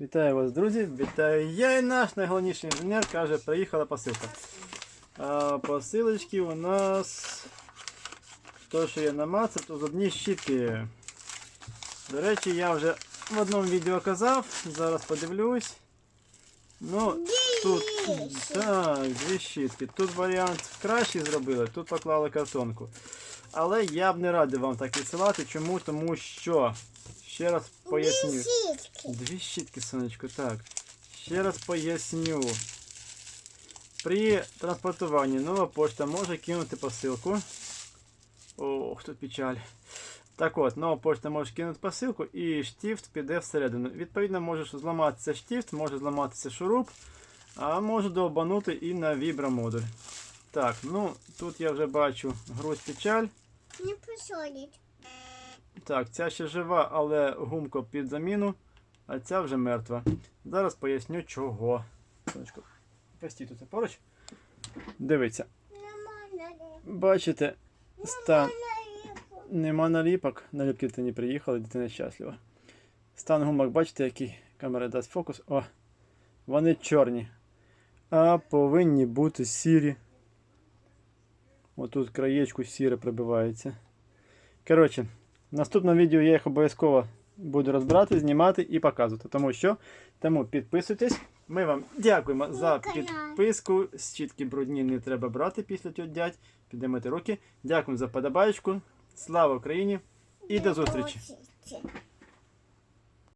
Вітаю вас, друзі! Вітаю я і наш найголовніший інженер каже, приїхала посилка. А посилочки у нас то, що я намацав, то зубні щітки. До речі, я вже в одному відео казав, зараз подивлюсь. Ну, тут так, дві щітки. Тут варіант кращий зробили, тут поклали картонку. Але я б не радив вам так відсилати. Чому? Тому що, ще раз поясню. Сітки. Дві щітки, сонечко, так. Ще раз поясню. При транспортуванні нова пошта може кинути посилку. Ох, тут печаль. Так от, нова пошта може кинути посилку і штифт піде всередину. Відповідно, може зламатися штифт, може зламатися шуруп, а може довбанути і на вібромодуль. Так, ну тут я вже бачу груз печаль. Не посолить. Так, ця ще жива, але гумко під заміну, а ця вже мертва. Зараз поясню чого. Сонечко, постій тут поруч. Дивіться, бачите, стан. Нема наліпок, наліпки ти не приїхали, дитина щаслива. Стан гумок, бачите, який камера дасть фокус. О, вони чорні. А повинні бути сірі. Отут краєчку сіре прибивається. Коротше, в наступному відео я їх обов'язково буду розбирати, знімати і показувати. Тому що тому підписуйтесь. Ми вам дякуємо за підписку. Щітки брудні не треба брати після цього дядь. Підіймати руки. Дякуємо за подобаєчку. Слава Україні і до зустрічі!